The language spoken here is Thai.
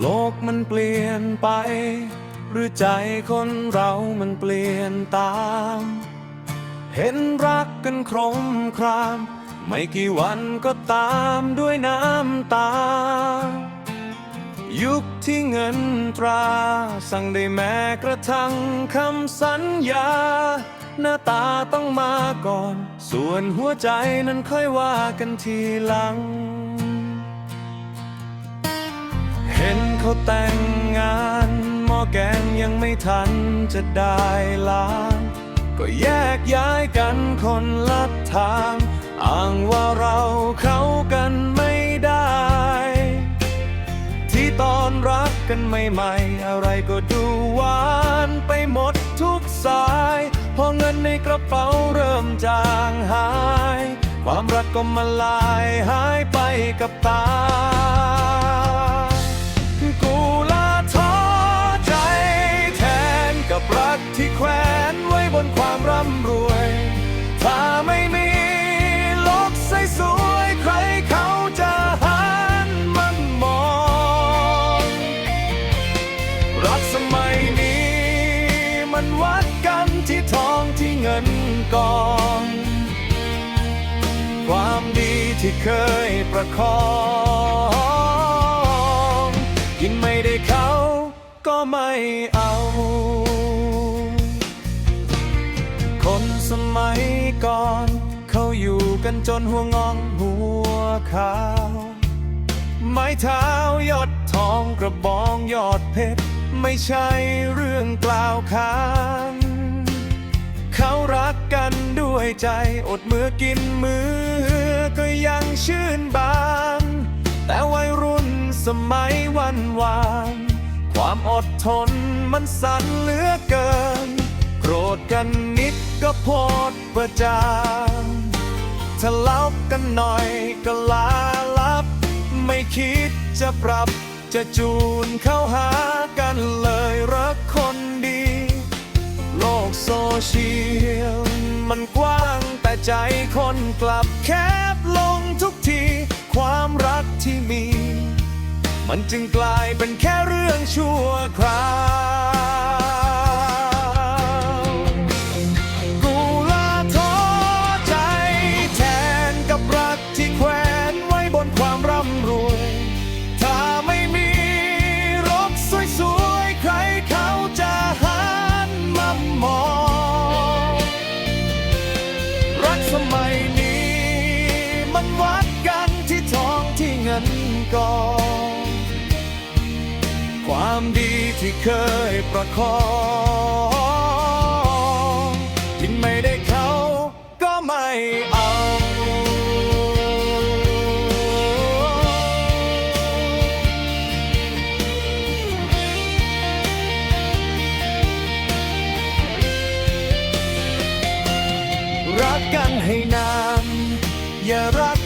โลกมันเปลี่ยนไป หรือใจคนเรามันเปลี่ยนตาม เห็นรักกันครมคราม ไม่กี่วันก็ตามด้วยน้ำตา ยุคที่เงินตรา สั่งได้แม้กระทั่งคำสัญญา หน้าตาต้องมาก่อน ส่วนหัวใจนั้นค่อยว่ากันทีหลัง เห็นเขาแต่งงานหม้อแกงยังไม่ทันจะได้ล้างก็แยกย้ายกันคนละทางอ้างว่าเราเข้ากันไม่ได้ ที่ตอนรักกันใหม่ๆ อะไรก็ดูหวานไปหมดทุกสาย พอเงินในกระเป๋าเริ่มจางหาย ความรักก็มาลายหายไปกับตา กที่แขวนไว้บนความร่ำรวย ถ้าไม่มีโลกใสสวยใครเขาจะหันมันมอง รักสมัยนี้ มันวัดกันที่ทองที่เงินกอง ความดีที่เคยประคองกินไม่ได้เขาก็ไม่เอา สมัยก่อน เขาอยู่กันจนหัวงองหัวขาว ไม้เท้ายอดทองกระบองยอดเพชร ไม่ใช่เรื่องกล่าวขานเขารักกันด้วยใจอดมือกินมือก็ยังชื่นบาน แต่วัยรุ่นสมัยวันวาน ความอดทนมันสั่นเหลือเกิน โกรธกัน ก็โพดประจานทะเลาะกันหน่อยก็ลาลับ ไม่คิดจะปรับจะจูนเข้าหากันเลยรักคนดี โลกโซเชียลมันกว้างแต่ใจคนกลับแคบลงทุกที ความรักที่มี มันจึงกลายเป็นแค่เรื่องชั่วคราว กองความดีที่เคยประคองกินไม่ได้เขาก็ไม่เอารักกันให้นานอย่ารัก